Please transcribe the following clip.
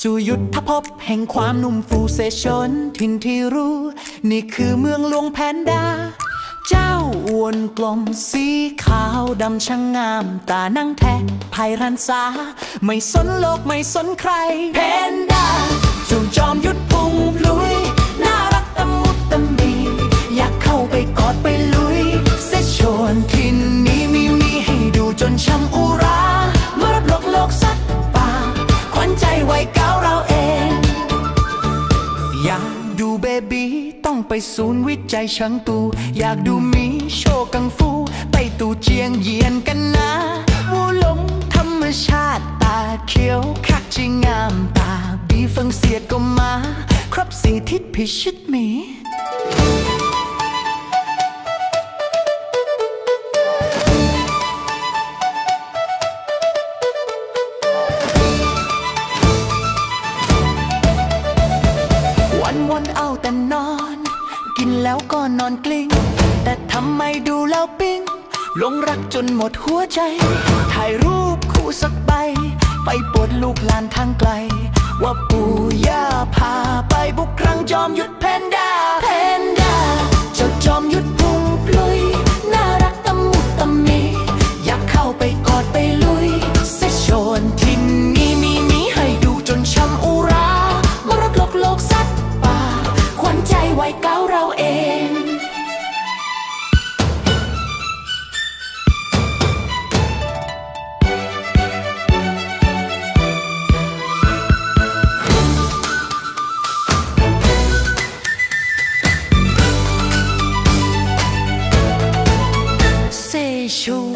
สู่ยุทธภพแห่งความหนุ่มฟูเสชนทินที่รู้ นี่คือเมืองหลวงแพนดา เจ้าอ้วนกลมสีขาวดำช่างงาม ตานั่งแทะภายรันษา ไม่สนโลกไม่สนใคร แพนด้าจูจอมยุทธ วัยเก้าเราเอง อยากดูเบบีต้องไปศูนย์วิจัยชังตู อยากดูมีโชกังฟู ไปตูเจียงเยียนกันนะวูหลงธรรมชาติตาเขียวคักจริงงามตา บีฟังเสียก็มา ครบสีทิศพิชิตหมี แล้วก็นอนกลิ้ง แต่ทำไมดูแล้วปิ้งหลงรักจนหมดหัวใจ ถ่ายรูปคู่สักใบ ไปปวดลูกหลานทางไกล ว่าปู่ย่าพาไปบุกครั้งจอมยุทธแพนด้าแพนด้าเจ้าจอมยุท เ